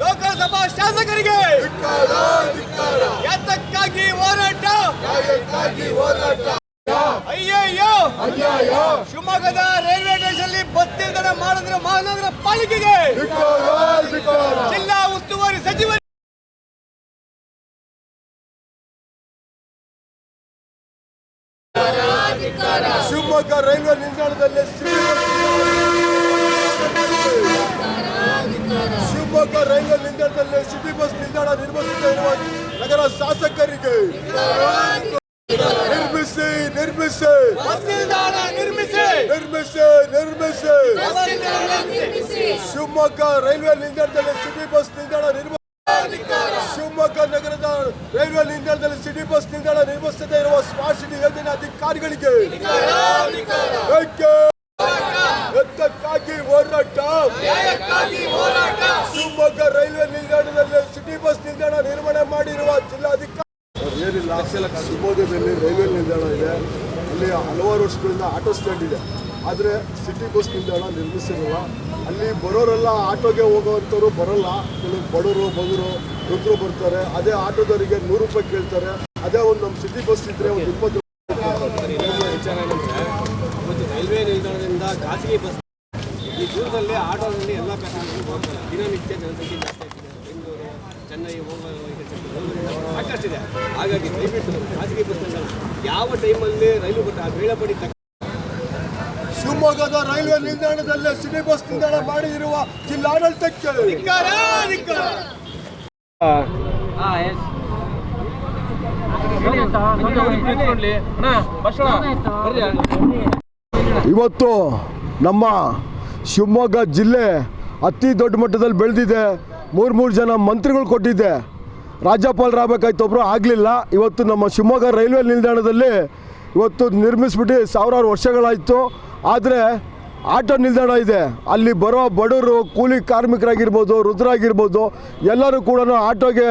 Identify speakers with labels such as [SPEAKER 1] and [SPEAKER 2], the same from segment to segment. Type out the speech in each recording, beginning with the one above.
[SPEAKER 1] ಲೋಕಸಭಾ ಶಾಸಕರಿಗೆ. ಯಾತಕ್ಕಾಗಿ ಹೋರಾಟ ಅಯ್ಯಯ್ಯೋ. ಶಿವಮೊಗ್ಗದ ರೈಲ್ವೆ ಸ್ಟೇಷನ್ ಬಸ್ ನಿಲ್ದಾಣ ಮಾಡಿದ್ರೆ ಮಹಾನಗರ ಪಾಲಿಕೆಗೆ. ಜಿಲ್ಲಾ ಉಸ್ತುವಾರಿ ಸಚಿವ
[SPEAKER 2] ಶಿವಮೊಗ್ಗ ರೈಲ್ವೆ ನಿಲ್ದಾಣದಲ್ಲಿ ರೈಲ್ವೆ ನಿಲ್ದಾಣದಲ್ಲಿ ಸಿಟಿ ಬಸ್ ನಿಲ್ದಾಣ ನಿರ್ಮಿಸುತ್ತಾ ಇರುವ ನಗರ ಶಾಸಕರಿಗೆ ನಿರ್ಮಿಸಿ ನಿರ್ಮಿಸಿ.
[SPEAKER 1] ನಿರ್ಮಿಸಿ.
[SPEAKER 2] ನಿರ್ಮಿಸಿ ನಿರ್ಮಿಸಿ. ಶಿವಮೊಗ್ಗ ರೈಲ್ವೆ ನಿಲ್ದಾಣದಲ್ಲಿ ಸಿಟಿ ಬಸ್ ನಿಲ್ದಾಣ ನಿರ್ಮ ಶಿವಮೊಗ್ಗ ನಗರದ ರೈಲ್ವೆ ನಿಲ್ದಾಣದಲ್ಲಿ ಸಿಟಿ ಬಸ್ ನಿಲ್ದಾಣ ನಿರ್ಮಿಸದೇ ಇರುವ ಸ್ಮಾರ್ಟ್ ಸಿಟಿ ಯೋಜನೆ ಅಧಿಕಾರಿಗಳಿಗೆ? ಎತ್ತಕ್ಕಾಗಿ ಹೋರಾಟ. ಶಿವಮೊಗ್ಗದಲ್ಲಿ ರೈಲ್ವೆ ನಿಲ್ದಾಣ ಇದೆ. ಅಲ್ಲಿ ಹಲವಾರು ವರ್ಷಗಳಿಂದ ಆಟೋ ಸ್ಟ್ಯಾಂಡ್ ಇದೆ. ಆದರೆ ಸಿಟಿ ಬಸ್ ನಿಲ್ದಾಣ ನಿರ್ಮಿಸಿರಲ್ಲ. ಅಲ್ಲಿ ಬರೋರೆಲ್ಲ ಆಟೋಗೆ ಹೋಗೋವಂಥವ್ರು ಬರೋಲ್ಲ. ಕೆಲವು ಬಡವರು ಬಗರು ವೃದ್ಧರು ಬರ್ತಾರೆ. ಅದೇ ಆಟೋದವರಿಗೆ ನೂರು ರೂಪಾಯಿ ಕೇಳ್ತಾರೆ. ಅದೇ ಒಂದು ನಮ್ಮ ಸಿಟಿ ಬಸ್ ಇದ್ರೆ ಒಂದು ಇಪ್ಪತ್ತು
[SPEAKER 3] ವಿಚಾರ ಏನಂದ್ರೆ ಇವತ್ತು ರೈಲ್ವೆ ನಿಲ್ದಾಣದಿಂದ ಖಾಸಗಿ ಬಸ್ ಈ ದೂರದಲ್ಲಿ ಆಟೋದಲ್ಲಿ ಎಲ್ಲ ಪ್ಯಾಸೆಂಜರ್ಗಳು ಹೋಗ್ತಾರೆ ದಿನನಿತ್ಯ ಜನಸಂಖ್ಯೆ ಚೆನ್ನೈ ಹೋಗಲು ಸಾಕಷ್ಟಿದೆ ಹಾಗಾಗಿ ದಯವಿಟ್ಟು ಖಾಸಗಿ ಬಸ್ ಯಾವ ಟೈಮಲ್ಲಿ ರೈಲು ಬಟ್ ಆ ವೇಳಾಪಡಿ ತಕ್ಕ
[SPEAKER 2] ಶಿವಮೊಗ್ಗದ ರೈಲ್ವೆ ನಿಲ್ದಾಣದಲ್ಲಿ ಸಿಟಿ ಬಸ್ ನಿಲ್ದಾಣ ಮಾಡಿರುವ ಜಿಲ್ಲಾಡಳಿತಕ್ಕೆ. ಇವತ್ತು ನಮ್ಮ ಶಿವಮೊಗ್ಗ ಜಿಲ್ಲೆ ಅತಿ ದೊಡ್ಡ ಮಟ್ಟದಲ್ಲಿ ಬೆಳೆದಿದೆ. ಮೂರು ಮೂರು ಜನ ಮಂತ್ರಿಗಳು ಕೊಟ್ಟಿದ್ದೆ. ರಾಜ್ಯಪಾಲರಾಗಬೇಕಾಯ್ತು ಒಬ್ಬರು ಆಗಲಿಲ್ಲ. ಇವತ್ತು ನಮ್ಮ ಶಿವಮೊಗ್ಗ ರೈಲ್ವೆ ನಿಲ್ದಾಣದಲ್ಲಿ ಇವತ್ತು ನಿರ್ಮಿಸ್ಬಿಟ್ಟು ಸಾವಿರಾರು ವರ್ಷಗಳಾಯಿತು. ಆದರೆ ಆಟೋ ನಿಲ್ದಾಣ ಇದೆ. ಅಲ್ಲಿ ಬರೋ ಬಡವರು, ಕೂಲಿ ಕಾರ್ಮಿಕರಾಗಿರ್ಬೋದು, ವೃದ್ಧರಾಗಿರ್ಬೋದು, ಎಲ್ಲರೂ ಕೂಡ ಆಟೋಗೆ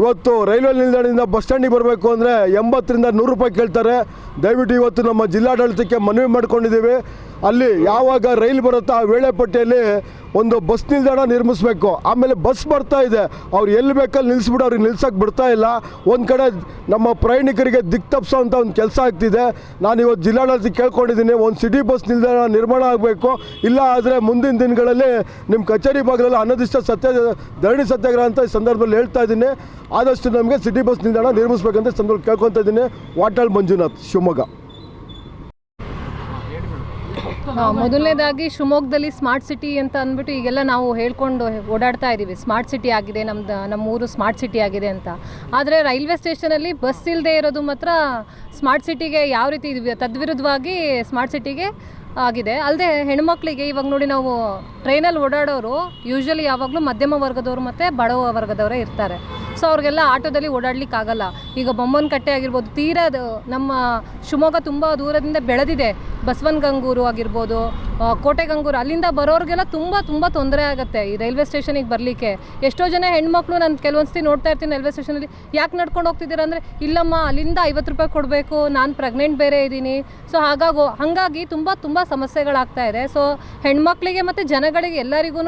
[SPEAKER 2] ಇವತ್ತು ರೈಲ್ವೆ ನಿಲ್ದಾಣದಿಂದ ಬಸ್ ಸ್ಟ್ಯಾಂಡಿಗೆ ಬರಬೇಕು ಅಂದರೆ ಎಂಬತ್ತರಿಂದ ನೂರು ರೂಪಾಯಿ ಕೇಳ್ತಾರೆ. ದಯವಿಟ್ಟು ಇವತ್ತು ನಮ್ಮ ಜಿಲ್ಲಾಡಳಿತಕ್ಕೆ ಮನವಿ ಮಾಡ್ಕೊಂಡಿದ್ದೀವಿ. ಅಲ್ಲಿ ಯಾವಾಗ ರೈಲ್ ಬರುತ್ತೋ ಆ ವೇಳೆ ಪಟ್ಟಿಯಲ್ಲಿ ಒಂದು ಬಸ್ ನಿಲ್ದಾಣ ನಿರ್ಮಿಸಬೇಕು. ಆಮೇಲೆ ಬಸ್ ಬರ್ತಾ ಇದೆ. ಅವ್ರು ಎಲ್ಲಿ ಬೇಕಲ್ಲಿ ನಿಲ್ಲಿಸ್ಬಿಟ್ಟು ಅವ್ರಿಗೆ ನಿಲ್ಸಕ್ಕೆ ಬಿಡ್ತಾ ಇಲ್ಲ. ಒಂದು ಕಡೆ ನಮ್ಮ ಪ್ರಯಾಣಿಕರಿಗೆ ದಿಕ್ ತಪ್ಪಿಸೋವಂಥ ಒಂದು ಕೆಲಸ ಆಗ್ತಿದೆ. ನಾನು ಇವತ್ತು ಜಿಲ್ಲಾಡಳಿತ ಕೇಳ್ಕೊಂಡಿದ್ದೀನಿ, ಒಂದು ಸಿಟಿ ಬಸ್ ನಿಲ್ದಾಣ ನಿರ್ಮಾಣ ಆಗಬೇಕು. ಇಲ್ಲ ಆದರೆ ಮುಂದಿನ ದಿನಗಳಲ್ಲಿ ನಿಮ್ಮ ಕಚೇರಿ ಭಾಗದಲ್ಲಿ ಅನಧಿಷ್ಟ ಸತ್ಯ, ಧರಣಿ ಸತ್ಯಾಗ್ರಹ ಅಂತ ಈ ಸಂದರ್ಭದಲ್ಲಿ ಹೇಳ್ತಾ ಇದ್ದೀನಿ. ಆದಷ್ಟು ನಮಗೆ ಸಿಟಿ ಬಸ್ ನಿಲ್ದಾಣ ನಿರ್ಮಿಸ್ಬೇಕಂತ ಸಂದರ್ಭ ಕೇಳ್ಕೊತ ಇದ್ದೀನಿ. ವಾಟಾಳ್ ಮಂಜುನಾಥ್, ಶಿವಮೊಗ್ಗ.
[SPEAKER 4] ಮೊದಲನೇದಾಗಿ ಶಿವಮೊಗ್ಗದಲ್ಲಿ ಸ್ಮಾರ್ಟ್ ಸಿಟಿ ಅಂತ ಅಂದ್ಬಿಟ್ಟು ಈಗೆಲ್ಲ ನಾವು ಹೇಳ್ಕೊಂಡು ಓಡಾಡ್ತಾ ಇದ್ದೀವಿ ಸ್ಮಾರ್ಟ್ ಸಿಟಿ ಆಗಿದೆ, ನಮ್ದು ನಮ್ಮ ಊರು ಸ್ಮಾರ್ಟ್ ಸಿಟಿ ಆಗಿದೆ ಅಂತ. ಆದರೆ ರೈಲ್ವೆ ಸ್ಟೇಷನಲ್ಲಿ ಬಸ್ ಇಲ್ಲದೆ ಇರೋದು ಮಾತ್ರ ಸ್ಮಾರ್ಟ್ ಸಿಟಿಗೆ ಯಾವ ರೀತಿ ತದ್ವಿರುದ್ಧವಾಗಿ ಸ್ಮಾರ್ಟ್ ಸಿಟಿಗೆ ಆಗಿದೆ. ಅಲ್ಲದೆ ಹೆಣ್ಮಕ್ಳಿಗೆ ಇವಾಗ ನೋಡಿ ನಾವು ಟ್ರೈನಲ್ಲಿ ಓಡಾಡೋರು ಯೂಶ್ವಲಿ ಯಾವಾಗಲೂ ಮಧ್ಯಮ ವರ್ಗದವರು ಮತ್ತು ಬಡವ ವರ್ಗದವರೇ ಇರ್ತಾರೆ. ಸೊ ಅವ್ರಿಗೆಲ್ಲ ಆಟೋದಲ್ಲಿ ಓಡಾಡ್ಲಿಕ್ಕೆ ಆಗಲ್ಲ ಈಗ ಬೊಮ್ಮನಕಟ್ಟೆ ಆಗಿರ್ಬೋದು ತೀರಾ ನಮ್ಮ ಶಿವಮೊಗ್ಗ ತುಂಬ ದೂರದಿಂದ ಬೆಳೆದಿದೆ. ಬಸವನಗಂಗೂರು ಆಗಿರ್ಬೋದು ಕೋಟೆಗಂಗೂರು ಅಲ್ಲಿಂದ ಬರೋರಿಗೆಲ್ಲ ತುಂಬ ತುಂಬ ತೊಂದರೆ ಆಗುತ್ತೆ ಈ ರೈಲ್ವೆ ಸ್ಟೇಷನಿಗೆ ಬರಲಿಕ್ಕೆ. ಎಷ್ಟೋ ಜನ ಹೆಣ್ಮಕ್ಳು ನಾನು ಕೆಲವೊಂದ್ಸತಿ ನೋಡ್ತಾ ಇರ್ತೀನಿ ರೈಲ್ವೆ ಸ್ಟೇಷನಲ್ಲಿ ಯಾಕೆ ನಡ್ಕೊಂಡು ಹೋಗ್ತಿದ್ದೀರಾ ಅಂದರೆ ಇಲ್ಲಮ್ಮ ಅಲ್ಲಿಂದ ಐವತ್ತು ರೂಪಾಯಿ ಕೊಡಬೇಕು ನಾನು ಪ್ರೆಗ್ನೆಂಟ್ ಬೇರೆ ಇದ್ದೀನಿ. ಸೊ ಹಾಗಾಗಿ ಹಾಗಾಗಿ ತುಂಬ ತುಂಬ ಸಮಸ್ಯೆಗಳಾಗ್ತಾ ಇದೆ. ಸೊ ಹೆಣ್ಮಕ್ಳಿಗೆ ಮತ್ತು ಜನಗಳಿಗೆ ಎಲ್ಲರಿಗೂ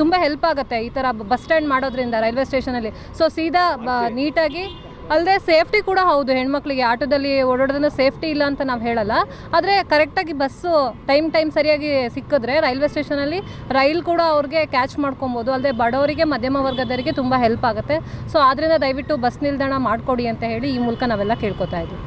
[SPEAKER 4] ತುಂಬ ಹೆಲ್ಪ್ ಆಗುತ್ತೆ ಈ ಥರ ಬಸ್ ಸ್ಟ್ಯಾಂಡ್ ಮಾಡೋದ್ರಿಂದ ರೈಲ್ವೆ ಸ್ಟೇಷನಲ್ಲಿ. ಸೊ ಸೀದಾ ಬ ನೀಟಾಗಿ ಅಲ್ಲದೆ ಸೇಫ್ಟಿ ಕೂಡ ಹೌದು. ಹೆಣ್ಮಕ್ಳಿಗೆ ಆಟೋದಲ್ಲಿ ಓಡಾಡೋದನ್ನು ಸೇಫ್ಟಿ ಇಲ್ಲ ಅಂತ ನಾವು ಹೇಳಲ್ಲ. ಆದರೆ ಕರೆಕ್ಟಾಗಿ ಬಸ್ಸು ಟೈಮ್ ಟೈಮ್ ಸರಿಯಾಗಿ ಸಿಕ್ಕಿದ್ರೆ ರೈಲ್ವೆ ಸ್ಟೇಷನಲ್ಲಿ ರೈಲ್ ಕೂಡ ಅವ್ರಿಗೆ ಕ್ಯಾಚ್ ಮಾಡ್ಕೊಬೋದು. ಅಲ್ಲದೆ ಬಡವರಿಗೆ ಮಧ್ಯಮ ವರ್ಗದವರಿಗೆ ತುಂಬ ಹೆಲ್ಪ್ ಆಗುತ್ತೆ. ಸೊ ಆದ್ದರಿಂದ ದಯವಿಟ್ಟು ಬಸ್ ನಿಲ್ದಾಣ ಮಾಡಿಕೊಡಿ ಅಂತ ಹೇಳಿ ಈ ಮೂಲಕ ನಾವೆಲ್ಲ ಕೇಳ್ಕೊತಾ ಇದ್ದೀವಿ